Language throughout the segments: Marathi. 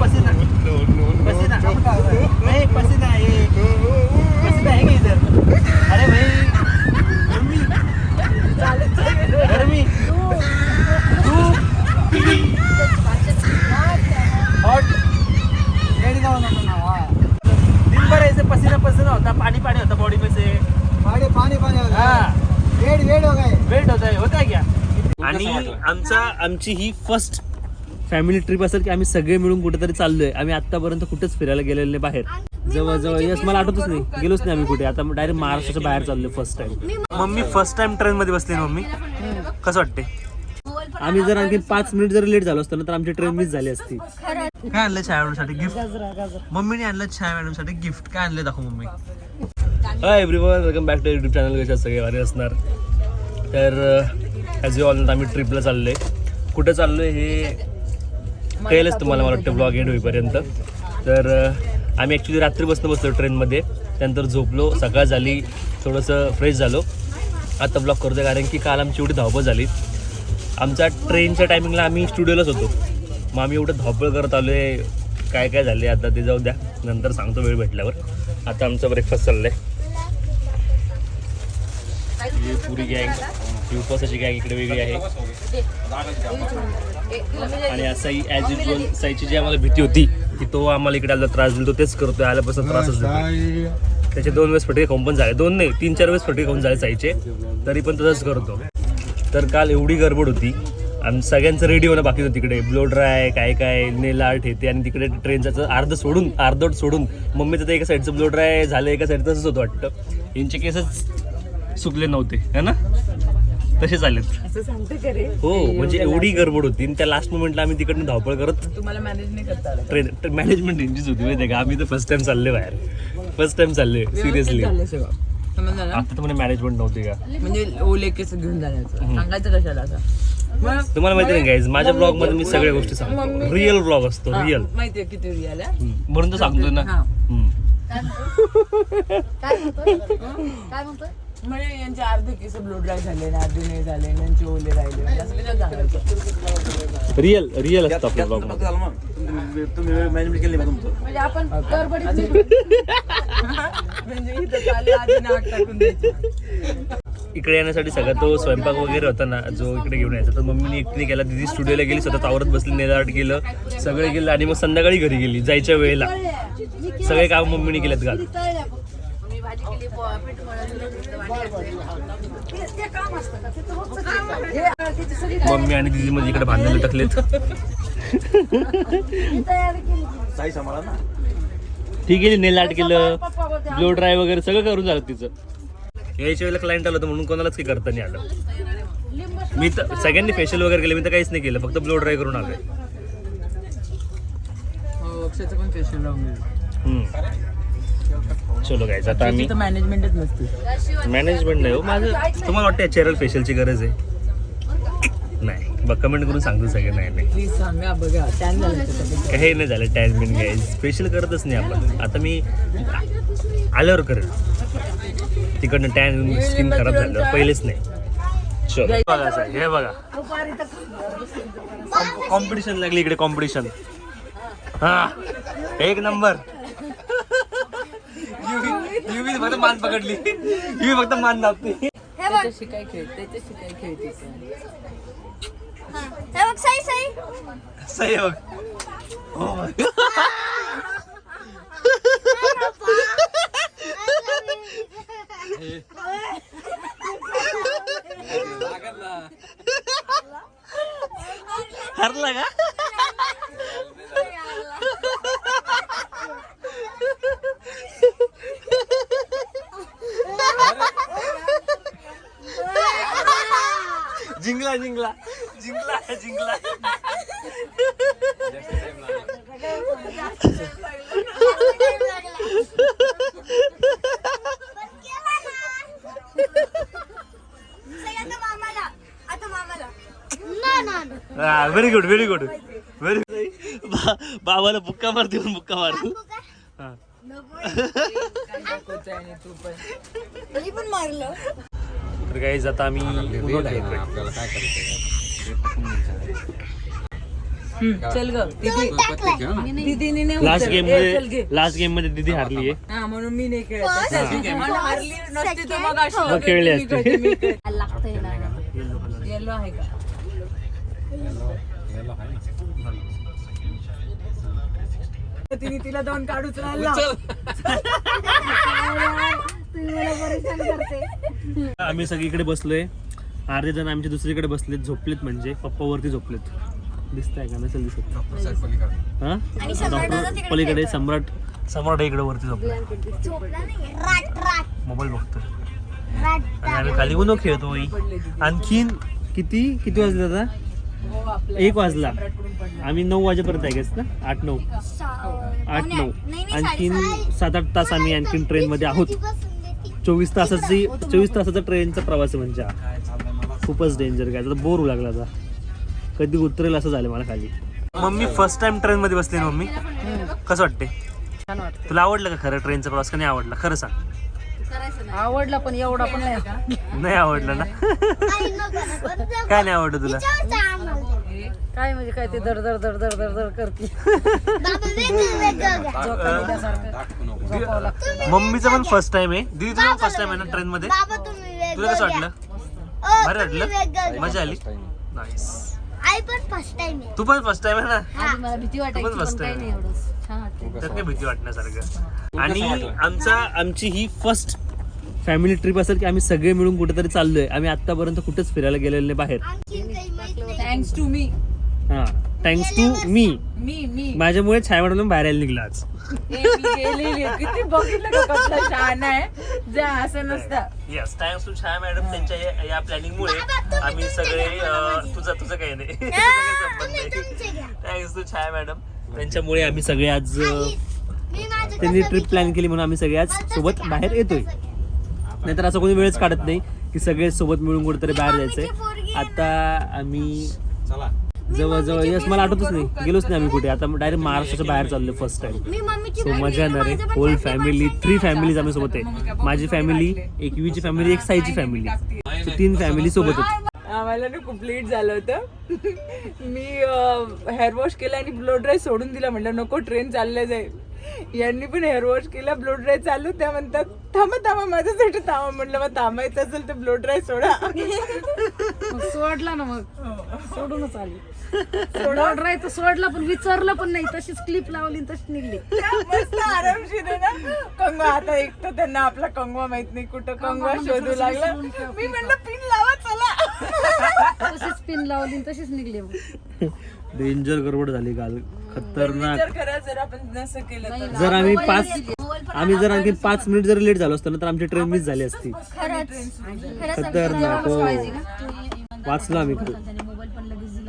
पसीना पसीना. पसीना. नहीं पसीना ये पसीना है इधर? अरे भाई गर्मी. गर्मी. धूप हॉट रेडी का होना ना हाँ. दिन भर ऐसे पसीना पसीना होता. पानी पानी होता बॉडी में से पाणी पाणी पाणी हो गया हाँ. वेड वेड हो गए वेट होता है होता है क्या? आणि आमचा आमची ही फर्स्ट फॅमिली ट्रिप असेल की आम्ही सगळे मिळून कुठेतरी चाललोय. आम्ही आतापर्यंत कुठेच फिरायला गेलेलो नाही बाहेर. जवळजवळ यस मला आठवतच नाही. गेलोच नाही आम्ही कुठे. आता डायरेक्ट महाराष्ट्राच्या बाहेर चाललोय first time mummy first time train मध्ये बसली मम्मी? कसं वाटते? आम्ही जर आणखी पाच मिनिट जर लेट झालो असतो ना तर आमची ट्रेन मिस झाली असती. काय आणलं छाया मॅडमसाठी? गिफ्ट मम्मीने आणलं छाया मॅडमसाठी गिफ्ट काय आणलं दाखव mummy. Hi everyone welcome back to YouTube channel कशा सगळे? वारे असणार. तर ॲज यू ऑल आम्ही ट्रिपला चाललो आहे कुठं चाललो आहे हे कळेलच तुम्हाला मला वाटतं ब्लॉग एंड होईपर्यंत. तर आम्ही ॲक्च्युली रात्री बसलो ट्रेनमध्ये त्यानंतर झोपलो सकाळ झाली थोडंसं फ्रेश झालो. आता ब्लॉग करतो कारण की काल आमची एवढी धावपळ झाली. आमच्या ट्रेनच्या टायमिंगला आम्ही स्टुडिओलाच होतो. मग आम्ही एवढं धावपळ करत आलो आहे काय काय झाले आता ते जाऊ द्या. नंतर सांगतो वेळ भेटल्यावर. आता आमचा ब्रेकफास्ट चाललं आहे पुरी गँग उपवासाची गँग इकडे वेगळी आहे. आणि असाही ॲज युजल साईची जी आम्हाला भीती होती की तो आम्हाला इकडे आला त्रास दिला तो तेच करतोय आल्यापासून त्रासच देतो त्याचे दोन वेळेस फटके खाऊन पण झाले. दोन नाही तीन चार वेळेस फटके खाऊन झाले साईचे. तरी पण तसंच करतो. तर काल एवढी गडबड होती. आणि सगळ्यांचं रेडी होणं बाकी होतं तिकडे. ब्लो ड्राय काय काय नेल आर्ट हे ते आणि तिकडे ट्रेनचं अर्ध सोडून अर्धवट सोडून मम्मीचं तर एका साईडचं ब्लो ड्राय झालं एका साईड तसंच होतं वाटतं. यांचे केसच सुकले नव्हते है ना? तसे चालेत असं सांगते का रे हो म्हणजे एवढी गडबड होती. आणि त्या लास्ट मोमेंटला आम्ही तिकडनं धावपळ करत तुम्हाला मॅनेज नाही करता आलं. ट्रेन मॅनेजमेंट यांचीच होती माहिती आहे का? आम्ही तर फर्स्ट टाइम चालले बाहेर. फर्स्ट टाइम चालले सिरियसली सगळं. समजलं ना? आता तुम्हाला मॅनेजमेंट नव्हती का? म्हणजे ओले केस घेऊन जाण्याचं. सांगायचं कशाला आता? मग तुम्हाला माहिती नाही गाईज माझ्या ब्लॉगमध्ये मी सगळ्या गोष्टी सांगतो. रिअल ब्लॉग असतो हा, रिअल माहितीये किती रिअल आहे? म्हणून तर सांगतोय ना. हा. हम्म. म्हणजे यांचे अर्धे केस ब्लो ड्राय झाले ना अर्धे नाही झाले ना यांचे ओले राहिले. म्हणजे असं कसं सांगायचं रिअल रिअल असतं आपल्या ब्लॉगमध्ये म्हणजे आपण म्हणजे इथं चालले आधी नाक टाकून द्यायचं. इकडे येण्यासाठी सगळा तो स्वयंपाक वगैरे होता ना जो इकडे घेऊन यायचा. तर मम्मीने एकटीने केला दिदी स्टुडिओला गेली स्वतः आवरत बसली नेदाट गेलं सगळे गेलं आणि मग संध्याकाळी घरी गेली जायच्या वेळेला. सगळे काम मम्मीने केलेत काल मम्मी आणि दिदी मध्ये इकडे भांडण टाकलेत ठीक आहे नेल आर्ट केलं. ब्लो ड्राय वगैरे सगळं करून झालं तिचं. यायच्या वेळेला क्लायंट आलं होतं म्हणून कोणालाच काही करता नाही आलं. मी तर सगळ्यांनी फेशियल वगैरे केलं मी तर काहीच नाही केलं फक्त ब्लो ड्राय करून आलोय. हो अक्षयचं पण फेशियल लावून. चलो गायचं आता आम्ही मॅनेजमेंटच नसते. मॅनेजमेंट नाही हो माझं तुम्हाला वाटतं चेरल फेशियलची गरज आहे? नाही बघ कमेंट करून सांगतो सगळे नाही नाही. प्लीज सांगा बघा टॅन झालं त्याच्यापेक्षा काही नाही झालं टॅनमेंट गाईज स्पेशल करतच नाही आपण. आता मी आल्यावर करेल. तिकडनं टॅन स्किन खराब झालं पहिलेच नाही. चलो. बघा साहेब, हे बघा. कॉम्पिटिशन लागली इकडे कॉम्पिटिशन हा एक नंबर युवी फक्त मान पकडली. युवी फक्त मान दाबते. त्याच्याशी काय खेळ त्याच्याशी काय खेळते हे. बघ सई सई. सही आहे बघ. हो God. हरला का? जिंकला जिंकला. जिंकला जिंकला. सई आता मामाला आता मामाला ना ना ना very good very good very बाबाला बुक्का मार देऊन बुक्का मार. हा. तू पण. मी पण मारलं. तर काही आता आम्ही चल ग. दीदी दीदीने नाही लास्ट. गेम ए, चलमध्ये घे. लास्ट गेममध्ये दिदी हारली आहे. हा म्हणून मी नाही खेळत. हारली नसती तर मग अशी मग लोकं खेळली मी असती. खेळते, मी खेळते. लागतंय ना. येलो आहे का? तिने तिला दोन काढ उचलायला लाव. तुम्ही मला परेशान करते. आम्ही सगळीकडे बसलोय. अर्धे जण आमच्या दुसरीकडे बसलेत झोपलेत म्हणजे. पप्पा वरती झोपलेत. दिसतंय का? नसेल दिसत. हा? दादा तिकडे पलीकडे सम्राट सम्राट इकडे वरती झोपला नाही राट राट. मोबाईल बघतोय. आम्ही खाली उनो खेळतोय आणखीन किती किती वाजले आता? आपलं एक वाजला. आम्ही नऊ वाजेपर्यंत आहे गेस ना? आठ नऊ. आठ नऊ आणखीन सात. आठ तास आम्ही आणखीन ट्रेन मध्ये आहोत. चोवीस तासाची चोवीस तासाचा ट्रेनचा प्रवास आहे म्हणजे. हा. खूपच डेंजर काय आता बोर होऊ लागला आता. कधी उतरेल असं झालं मला खाली. मम्मी फर्स्ट टाइम ट्रेन मध्ये बसली ना मम्मी? कसं वाटते छान वाटतं तुला आवडलं का खरं ट्रेनचा प्रवास का नाही आवडला? खरं सांग. आवडला पण एवढा पण नाही का? नाही आवडलं ना? काय नाही आवडलं तुला? काय म्हणजे काय ते दर दर दर दर दर दर करते मम्मीचं पण फर्स्ट टाइम आहे. दीदी तुझं पण फर्स्ट टाइम आहे ना ट्रेन मध्ये बाबा तुम्ही तुला कसं वाटलं? भारी वाटलं? मजा आली? नाईस आई पण फर्स्ट टाइम आहे. तू पण फर्स्ट टाइम आहे ना? आधी मला भीती तू वाटायची पण फर्स्ट काही टाइम नाही एवढं छान वाटतं त्यात काही भीती वाटण्यासारखं. आणि आमचा आमची ही फर्स्ट फॅमिली ट्रिप असेल की आम्ही सगळे मिळून कुठेतरी चाललोय. आम्ही आतापर्यंत कुठेच फिरायला गेलेलो नाही बाहेर. थँक्स टू मी हा. थँक्स टू मी. मी मी. माझ्यामुळे छाया मॅडम बाहेर यायला निघला आज. किती बघितलं शहाण आहे. जे असं नसतं. Yes thanks to Chhaya madam त्यांच्या या- या प्लॅनिंग मुळे आम्ही सगळे तुझं तुझं काही नाही. थँक्स टू छाया मॅडम त्यांच्यामुळे आम्ही सगळे आज अं, मी माझं त्यांनी ट्रिप प्लॅन केली म्हणून आम्ही सगळे आज सोबत बाहेर येतोय. नाहीतर असं कोणी वेळच काढत नाही की सगळे सोबत मिळून कुठेतरी बाहेर जायचंय. आता आम्ही जवळ जवळ यस मला आठवतच नाही. गेलोच नाही आम्ही कुठे. आता डायरेक्ट महाराष्ट्राच्या बाहेर चाललोय फर्स्ट टाइम मी मम्मीची सो मजा येणार आहे. होल फॅमिली थ्री फॅमिलीज आम्ही सोबत आहे. माझी फॅमिली एक वीची फॅमिली एक साईची फॅमिली सो तीन फॅमिली सोबतच. आम्हाला ना खूप लेट झालं होतं. मी हेअर वॉश केला आणि ब्लो ड्राय सोडून दिला. म्हटलं नको ट्रेन चालल्या जाईल यांनी पण हेअर वॉश केला ब्लो ड्राय चालू. त्या म्हणतात थांबा थांबा माझ्यासाठी थांबा. म्हटलं मग थांबायचं असेल तर ब्लो ड्राय सोडा. सोडला ना मग. सोडूनच आली. सोडा. तर सोडला पण विचारलं पण नाही. तशीच क्लिप लावली आणि तशीच निघली. मस्त आरामशीर आहे ना. कंगवा आता एक तर त्यांना आपला कंगवा माहीत नाही कुठं कंगवा शोधू लागला. मी म्हणलं पिन लावा चला. तशीच पिन लावली आणि तशीच निघली मग. डेंजर गडबड झाली काल. खतरनाक. विचार करा जर आपण नसं केलं तर. जर आम्ही पाच आम्ही जर आणखी पाच मिनिट जर लेट झालो असतो ना तर आमची ट्रेन मिस झाली असती. खतरनाक हो. वाचलो आम्ही काल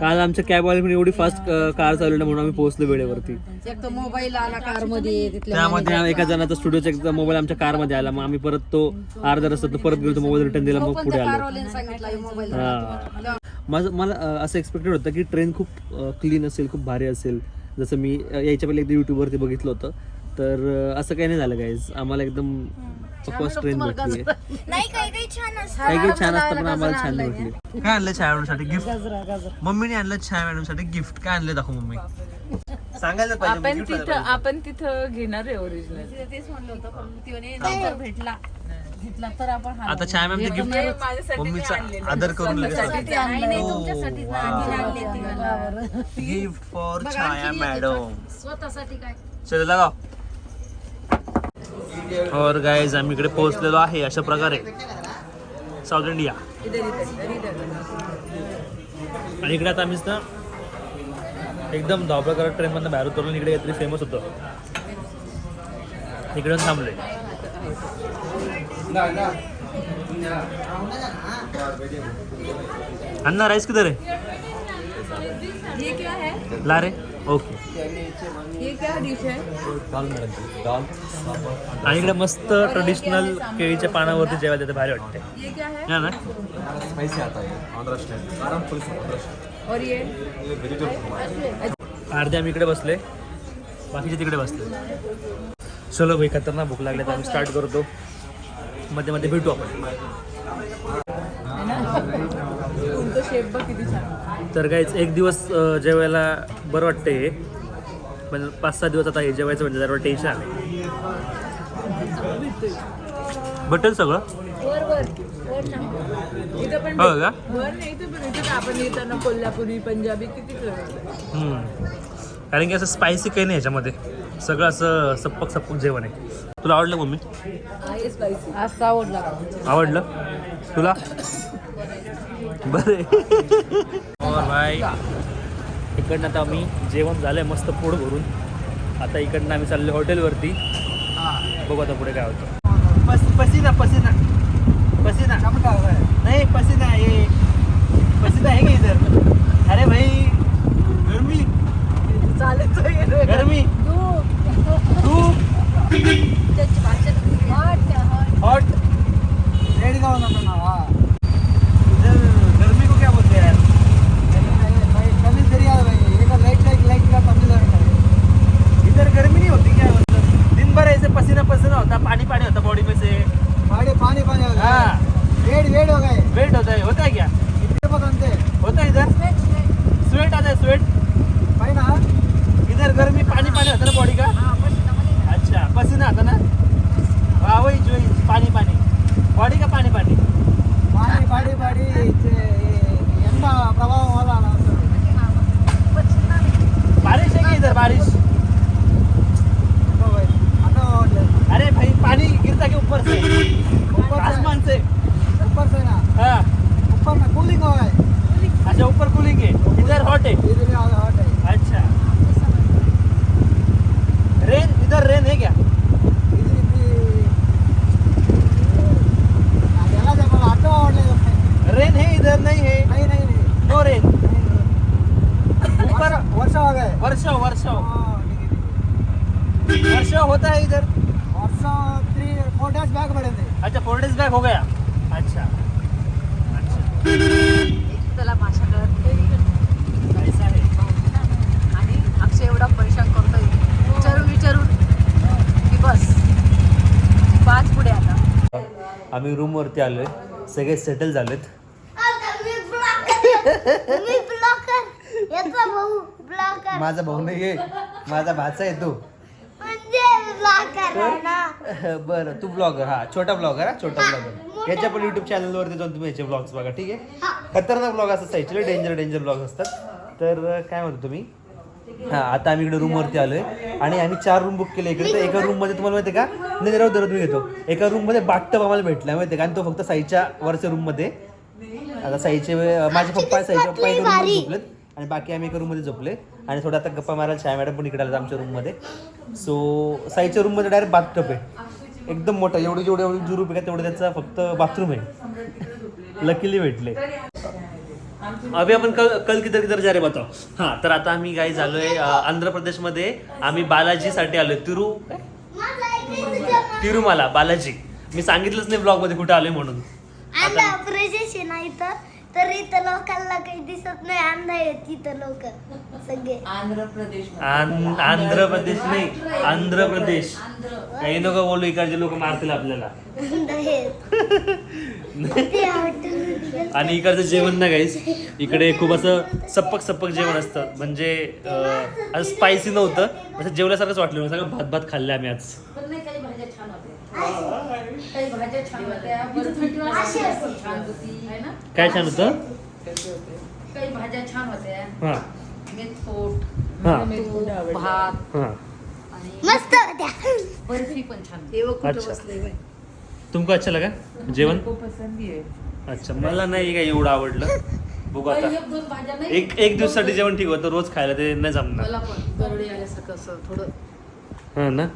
काल आमच्या कॅबवाले पण एवढी फास्ट कार चालवली ना म्हणून आम्ही पोहोचलो वेळेवरती. एक तर मोबाईल आला कारमध्ये तिथल्या त्यामध्ये एका जणाचा स्टुडिओचा एकदा मोबाईल आमच्या कारमध्ये आला. मग आम्ही परत तो अर्धा रस्ता तो परत गेलो तो मोबाईल रिटर्न दिला मग पुढे आलो. कारवाल्याने सांगितलं मोबाईल हा. माझं मला असं एक्सपेक्टेड होतं की ट्रेन खूप क्लीन असेल खूप भारी असेल. जसं मी यायच्या पहिले एकदा युट्यूबवरती बघितलं होतं. तर असं काही नाही झालं गाईज आम्हाला एकदम फक्त ट्रेन भेटली. नाही काही काही छान असतं. काही काही छान असतं पण आम्हाला छान नाही भेटली. काय आणलं छाया मॅडमसाठी गिफ्ट मम्मीने आणलं छाया मॅडमसाठी गिफ्ट काय आणलं दाखव मम्मी. सांगायला आपण तिथं आपण तिथं घेणार आहे ओरिजिनल तेच म्हणलं होतं पण ती म्हणे नंतर भेटला. घेतला तर आपण हा आता छाया मॅम गिफ्ट मम्मीचा. आदर करून. Gift for Chhaya madam. स्वतःसाठी काय? चल लगाव और गाइस आम्ही इकडे पोहोचलेलो आहे अशा प्रकारे. साऊथ इंडिया आणि इकडे आता आम्हीच ना एकदम धावपळ करत ट्रेनमधनं बाहेर उतरलो इकडे काहीतरी फेमस होतं. इकडे थांबलोय. अन्ना राईस है क्या है ला रे. ओके. ये क्या डिश है आणि इकडे मस्त ट्रेडिशनल केळीच्या पानावरती जेवायला देते भारी वाटते ये क्या है हा ना और ये अर्धे आम्ही इकडे बसले. बाकीचे तिकडे बसले. चलो भाई खतरनाक भूक लागली तर आम्ही स्टार्ट करतो. मध्ये मध्ये भेटू आपण. शेप बघ किती छान. तर काहीच एक दिवस जेवायला बरं वाटतं हे. पण पाच सहा दिवस आता हे जेवायचं म्हणजे जरा टेन्शन आलं बटल सगळं? वर वर. वर टाक. इथं पण हो का? वर नाही इथं पण इथं आपण येताना कोल्हापुरी पंजाबी किती. कारण की असं स्पायसी काही नाही ह्याच्यामध्ये सगळं असं सप्पक सप्पक जेवण आहे. तुला आवडलं मम्मी? आवडला. आवडलं? तुला? बरे. भाई इकडनं आता आम्ही जेवण झालंय मस्त पोट भरून. आता इकडनं आम्ही चाललो हॉटेलवरती. बघू आता पुढे काय होतं. पस, पसीना पसीना. पसीना. है नहीं पसीना ये पसीना है क्या इधर? अरे भाई गर्मी. चालत गर्मी. धूप. हॉट रेड का होना था हाँ इधर गर्मी को क्या बोलते हैं यार भाई कमी तरी आहे भाई एका लाइट लाइट लाइट का कमी झाली इधर गर्मी नहीं होती क्या मतलब दिन भर ऐसे पसीना पसीना होता पाणी पाणी होता बॉडी में से पाणी पाणी पाणी होता. वेट वेट हो गए. वेट होता है होता है क्या? इतने पसंद होता. है इधर? स्वेट आता है स्वेट भाई ना? इधर गर्मी पाणी पाणी होता ना बॉडी का? अच्छा पसीना आता ना? हाँ वही जो पाणी पाणी. बॉडी का पाणी पाणी? पाणी पाणी पाणी. एंड प्रभाव वाला बारिश है कि इधर बारिश? अरे भाई पानी गिरता के ऊपर से ऊपर। आसमान से ऊपर से ना? हाँ. ऊपर में कूलिंग हो गए अच्छा ऊपर कूलिंग है इधर हॉट है आम्ही रूमवरती आलोय. सगळे सेटल झालेत. माझा भाऊ नाही आहे माझा भाचा आहे तो. म्हणजे ब्लॉकर आहे ना? बरं तू ब्लॉगर हा छोटा ब्लॉगर हा छोटा ब्लॉगर याच्या पण युट्यूब चॅनलवरती जाऊन तुम्ही याचे ब्लॉग्स बघा ठीक आहे? खतरनाक ब्लॉग असतात डेंजर डेंजर ब्लॉग असतात. तर काय म्हणतो तुम्ही? हा आता आम्ही इकडे रूमवरती आलोय. आणि आम्ही चार रूम बुक केले इकडे. तर एका रूममध्ये तुम्हाला माहिती आहे का? नाही राहू दररोज मी घेतो. एका रूममध्ये बाटटब आम्हाला भेटला. माहिती आहे का? आणि तो फक्त साईच्या वरच्या रूममध्ये. आता साईचे माझे पप्पा साईचे पप्पा एका रूममध्ये झोपलेत. आणि बाकी आम्ही एका रूममध्ये झोपले. आणि थोडा आता गप्पा मारायला छाया मॅडम पण इकडे आल्या आमच्या रूममध्ये. सो साईच्या रूममध्ये डायरेक्ट बाथटब आहे. एकदम मोठा. एवढी जेवढी एवढी जो रूम आहे का तेवढं त्याचा फक्त बाथरूम आहे. लकीली भेटले. अभि आपण कल कल किधर किधर जा रे बताओ। हा तर आता आम्ही काही झालोय आंध्र प्रदेशमध्ये आम्ही बालाजीसाठी आलोय. तिरू तिरुमाला बालाजी. मी सांगितलंच नाही ब्लॉगमध्ये कुठे आलोय म्हणून. तर इथं लोकांना काही दिसत नाही अंधा आहे तिथं लोक सगळे. आंध्र प्रदेश आं- आंध्र प्रदेश नाही आंध्र. प्रदेश काही नको बोलू इकडचे लोक मारतील आपल्याला. अंध आहेत. ते हॉटेलमध्ये गेले. आणि इकडचं जेवण ना गाईस इकडे खूप असं सप्पक सप्पक जेवण असतं. म्हणजे अं, असं स्पायसी नव्हतं असं जेवल्यासारखंच वाटलं. सगळं भात भात खाल्ले आम्ही आज. पण नाही काही भाज्या छान होत्या. काही भाज्या छान होत्या. बरं छान होती. है ना? काय छान होतं? काही भाज्या छान होत्या. हां. हां. भात. हां. आणि मस्त होत्या. बर्फी पण छान होती. अच्छा. तुमका अच्छा लगा जेवण? अच्छा. मला नाही काय एवढं आवडलं? बघू आता. काही एक दोन भाज्या नाही. एक एक दिवसासाठी जेवण ठीक होतं. रोज खायला ते नाही जमणार. मला पण. गरडी आल्यासारखं असं थोडं. हा ना?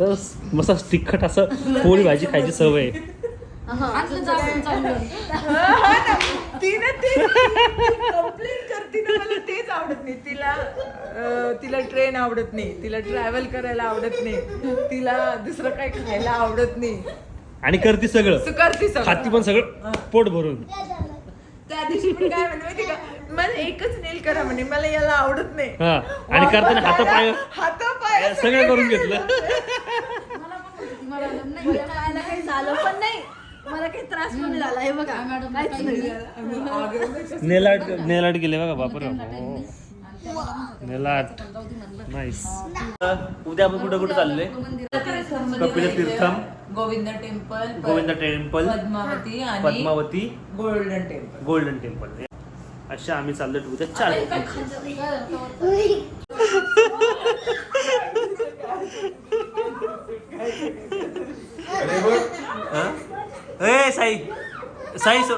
तर मस्त तिखट असं पोळी भाजी खायची सवय. आहे. आणलं जाऊन चांगलं तिने ते कंप्लेंट करते ना मला तेच आवडत नाही. तिला अं, तिला ट्रेन आवडत नाही. तिला ट्रॅव्हल करायला आवडत नाही. तिला दुसरं काही खायला आवडत नाही. आणि करते सगळं. तू करते सगळं. खाती पण सगळं पोट भरून. त्या दिवशी पण काय म्हणते माहिती का? मला एकच नेल करा म्हणे मला याला आवडत नाही. हा. आणि करताना हातापाय हातापाय सगळं करून घेतलं. मला पण मला नाही. काही झालं पण नाही. मला काही त्रास पण नाही. झाला. हे. बघा काहीच नाही नेलाट नेलाट गेले बघा बापर नेलाट. नाईस. उद्या आपण कुठे कुठे चाललोय? कपिल तीर्थम. गोविंद टेम्पल गोविंद टेम्पल पद्मावती आणि Padmavati golden temple. Golden temple. अशा आम्ही चाललोय उद्या चार हा? ए साई. साई सो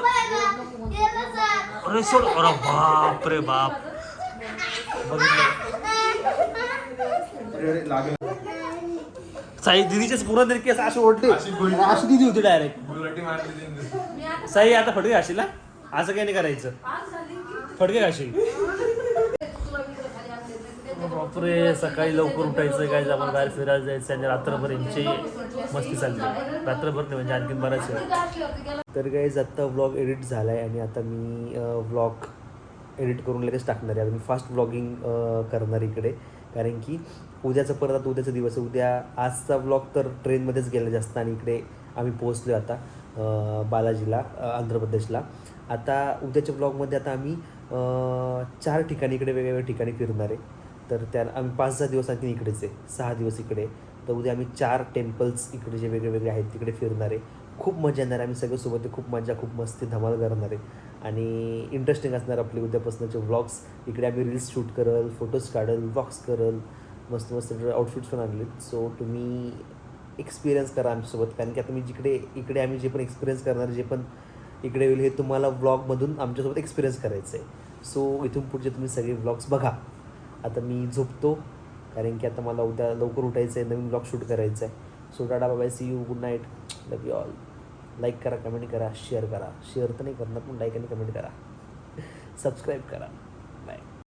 अरे सोड. अरे बाप रे बाप. साई दिदीच्याच पुरा तरी केस अशी ओढली. अशी दिदी होती डायरेक्ट साई आता फटके घाशील हा? असं काही नाही करायचं. फटके घाशील बापरे सकाळी लवकर उठायचं काय आपण बाहेर फिरायला जायचं आणि रात्रभर यांची मस्ती चालली. रात्रभर नाही म्हणजे आणखीन बराच वेळ. तर काही आत्ता व्लॉग एडिट झाला आहे आणि आता मी व्लॉग एडिट करून लगेच टाकणार आहे. आता मी फास्ट व्लॉगिंग करणार इकडे. कारण की उद्याचं परत आता उद्याचा दिवस आहे. उद्या आजचा व्लॉग तर ट्रेनमध्येच गेला जास्त आणि इकडे आम्ही पोहोचलो आता बालाजीला आंध्र प्रदेशला. आता उद्याच्या ब्लॉगमध्ये आता आम्ही चार ठिकाणी इकडे वेगवेगळ्या ठिकाणी फिरणार आहे. तर त्या आम्ही पाच सहा दिवस आणखी इकडेच आहे. सहा दिवस इकडे. तर उद्या आम्ही चार टेम्पल्स इकडे जे वेगळे वेगळे आहेत तिकडे फिरणार आहे. खूप मजा येणार आहे. आम्ही सगळ्यासोबत खूप मजा खूप मस्ती धमाल करणार आहे. आणि इंटरेस्टिंग असणार आपले उद्यापासूनचे व्लॉग्स इकडे आम्ही रील्स शूट करल फोटोज काढल व्लॉग्स करल. मस्त मस्त आउटफिट्स पण आणले सो तुम्ही एक्सपिरियन्स करा आमच्यासोबत. कारण की आता मी जिकडे इकडे आम्ही जे पण एक्सपिरियन्स करणार जे पण इकडे होईल हे तुम्हाला व्लॉगमधून आमच्यासोबत एक्सपिरियन्स करायचं आहे सो इथून पुढचे तुम्ही सगळे व्लॉग्स बघा. आता मी झोपतो कारण की आता मला उद्या लवकर उठायचं आहे नवीन ब्लॉग शूट करायचं आहे so tata bye see you good night love you all like करा कमेंट करा शेअर करा. शेअर तर नाही करणार पण लाईक आणि कमेंट करा. सबस्क्राईब करा.